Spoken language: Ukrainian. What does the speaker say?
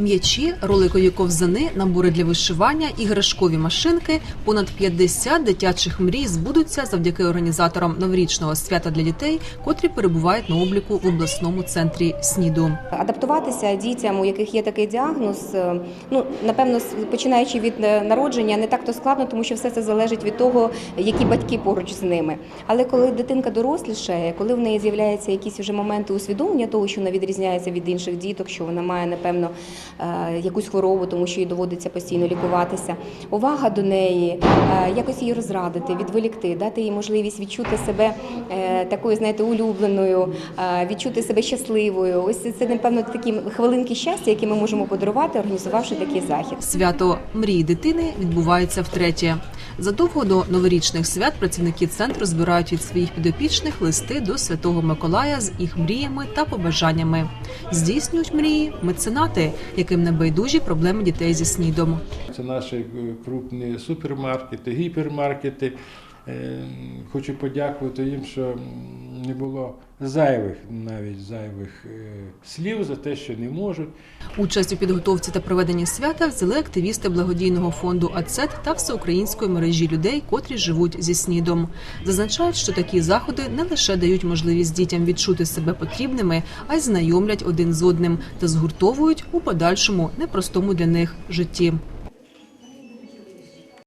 М'ячі, роликові ковзани, набори для вишивання, іграшкові машинки. Понад 50 дитячих мрій збудуться завдяки організаторам новорічного свята для дітей, котрі перебувають на обліку в обласному центрі СНІДу. Адаптуватися дітям, у яких є такий діагноз, е, ну напевно, починаючи від е, народження, не так то складно, тому що все це залежить від того, які батьки поруч з ними. Але коли дитинка дорослішає, коли в неї з'являються якісь вже моменти усвідомлення того, що вона відрізняється від інших діток, що вона має напевно якусь хворобу, тому що їй доводиться постійно лікуватися. Увага до неї, е, якось її розрадити, відволікти, дати їй можливість відчути себе е, такою, знаєте, улюбленою, е, відчути себе щасливою. Ось це напевно такі хвилинки щастя, які ми можемо подарувати, організувавши такий захід. Свято мрії дитини відбувається втретє. Задовго до новорічних свят працівники центру збирають від своїх підопічних листи до Святого Миколая з їх мріями та побажаннями. Здійснюють мрії меценати, яким небайдужі проблеми дітей зі снідом. Це наші е, крупні супермаркети, гіпермаркети. Е, Хочу подякувати їм, що не було зайвих, навіть зайвих е, слів за те, що не можуть. Участь у підготовці та проведенні свята взяли активісти благодійного фонду АЦЕТ та всеукраїнської мережі людей, котрі живуть зі снідом. Зазначають, що такі заходи не лише дають можливість дітям відчути себе потрібними, а й знайомлять один з одним та згуртовують у подальшому непростому для них житті.